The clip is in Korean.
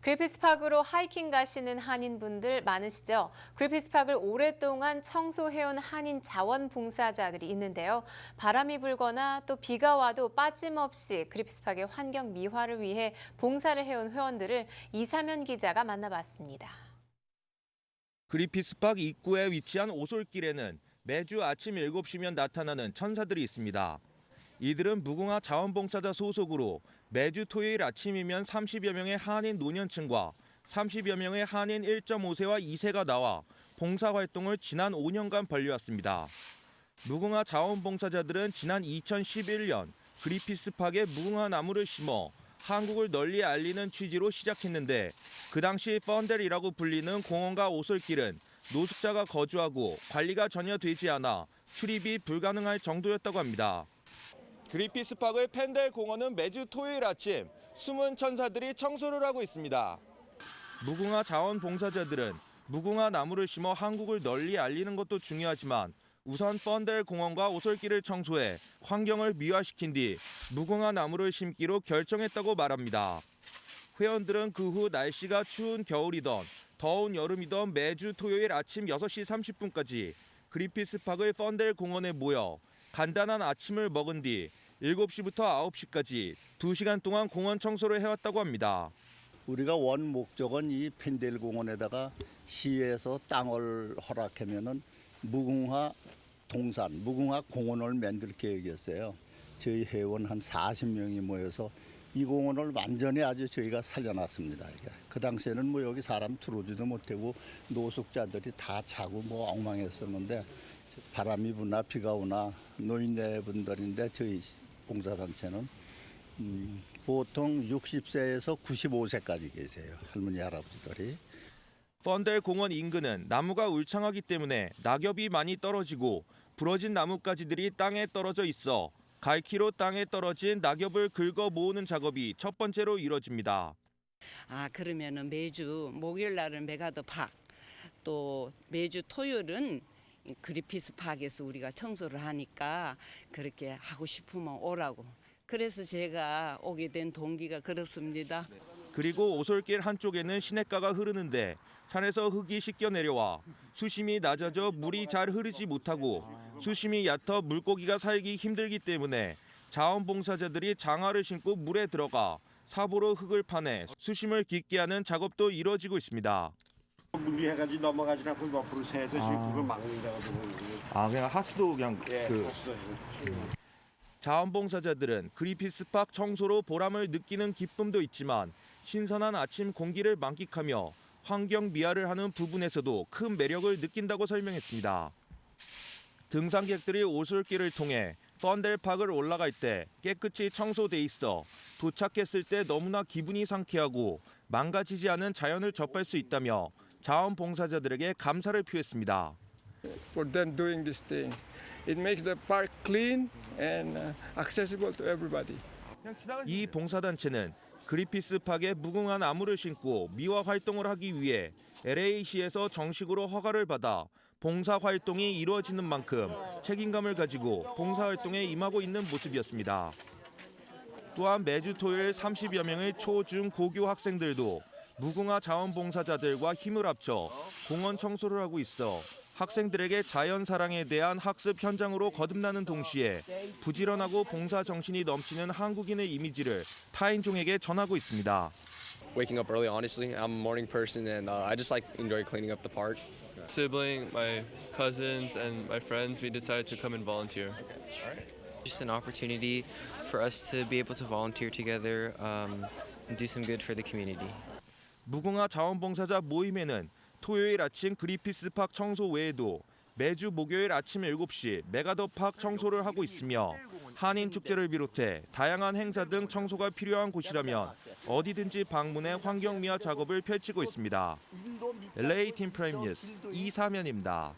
그리피스파크로 하이킹 가시는 한인분들 많으시죠? 그리피스파크를 오랫동안 청소해온 한인 자원봉사자들이 있는데요. 바람이 불거나 또 비가 와도 빠짐없이 그리피스파크의 환경 미화를 위해 봉사를 해온 회원들을 이사면 기자가 만나봤습니다. 그리피스팍 입구에 위치한 오솔길에는 매주 아침 7시면 나타나는 천사들이 있습니다. 이들은 무궁화 자원봉사자 소속으로 매주 토요일 아침이면 30여 명의 한인 노년층과 30여 명의 한인 1.5세와 2세가 나와 봉사활동을 지난 5년간 벌려왔습니다. 무궁화 자원봉사자들은 지난 2011년 그리피스 팍에 무궁화 나무를 심어 한국을 널리 알리는 취지로 시작했는데 그 당시 펀델이라고 불리는 공원과 오솔길은 노숙자가 거주하고 관리가 전혀 되지 않아 출입이 불가능할 정도였다고 합니다. 그리피스팍의 펜델 공원은 매주 토요일 아침 숨은 천사들이 청소를 하고 있습니다. 무궁화 자원봉사자들은 무궁화 나무를 심어 한국을 널리 알리는 것도 중요하지만 우선 펀델 공원과 오솔길을 청소해 환경을 미화시킨 뒤 무궁화 나무를 심기로 결정했다고 말합니다. 회원들은 그 후 날씨가 추운 겨울이던 더운 여름이던 매주 토요일 아침 6시 30분까지 그리피스팍의 펀델 공원에 모여 간단한 아침을 먹은 뒤 7시부터 9시까지 2시간 동안 공원 청소를 해왔다고 합니다. 우리가 원 목적은 이 펜델 공원에다가 시에서 땅을 허락하면은 무궁화 동산, 무궁화 공원을 만들 계획이었어요. 저희 회원 한 40명이 모여서 이 공원을 완전히 아주 저희가 살려놨습니다. 그 당시에는 뭐 여기 사람 들어오지도 못하고 노숙자들이 다 자고 뭐 엉망했었는데 바람이 부나 비가 오나 노인네 분들인데 저희 봉사단체는 음, 보통 60세에서 95세까지 계세요. 할머니 할아버지들이. 펀델 공원 인근은 나무가 울창하기 때문에 낙엽이 많이 떨어지고 부러진 나뭇가지들이 땅에 떨어져 있어 갈키로 땅에 떨어진 낙엽을 긁어 모으는 작업이 첫 번째로 이뤄집니다. 아 그러면은 매주 목요일 날은 메가더 팍, 또 매주 토요일은 그리피스 팍에서 우리가 청소를 하니까 그렇게 하고 싶으면 오라고. 그래서 제가 오게 된 동기가 그렇습니다. 그리고 오솔길 한쪽에는 시냇가가 흐르는데 산에서 흙이 씻겨 내려와 수심이 낮아져 물이 잘 흐르지 못하고 수심이 얕아 물고기가 살기 힘들기 때문에 자원봉사자들이 장화를 신고 물에 들어가 사보로 흙을 파내 수심을 깊게 하는 작업도 이뤄지고 있습니다. 물이 해가지고 넘어가지 않고 옆으로 새서 지금 그걸 막는다고 아 그냥 하수도 그냥 예, 없어요. 자원봉사자들은 그리피스 팍 청소로 보람을 느끼는 기쁨도 있지만 신선한 아침 공기를 만끽하며 환경 미화를 하는 부분에서도 큰 매력을 느낀다고 설명했습니다. 등산객들이 오솔길을 통해 펀델팍을 올라갈 때 깨끗이 청소돼 있어 도착했을 때 너무나 기분이 상쾌하고 망가지지 않은 자연을 접할 수 있다며 자원봉사자들에게 감사를 표했습니다. for them doing this thing. It makes the park clean and uh, accessible to everybody. 이 봉사단체는 그리피스 팍에 무궁화 나무를 심고 미화 활동을 하기 위해 LA시에서 정식으로 허가를 받아 봉사 활동이 이루어지는 만큼 책임감을 가지고 봉사 활동에 임하고 있는 모습이었습니다. 또한 매주 토요일 30여 명의 초, 중, 고교 학생들도 무궁화 자원봉사자들과 힘을 합쳐 공원 청소를 하고 있어 학생들에게 자연 사랑에 대한 학습 현장으로 거듭나는 동시에 부지런하고 봉사 정신이 넘치는 한국인의 이미지를 타인종에게 전하고 있습니다. waking up early honestly i'm a morning person and uh, i just like enjoy cleaning up the park sibling, my cousins, and my friends, we decided to come and volunteer. Just an opportunity for us to be able to volunteer together um, and do some good for the community. 무궁화 자원봉사자 모임에는 토요일 아침 그리피스팍 청소 외에도 매주 목요일 아침 7시 메가더팍 청소를 하고 있으며 한인 축제를 비롯해 다양한 행사 등 청소가 필요한 곳이라면 어디든지 방문해 환경 미화 작업을 펼치고 있습니다. LA 팀 프라임 뉴스 이사면입니다.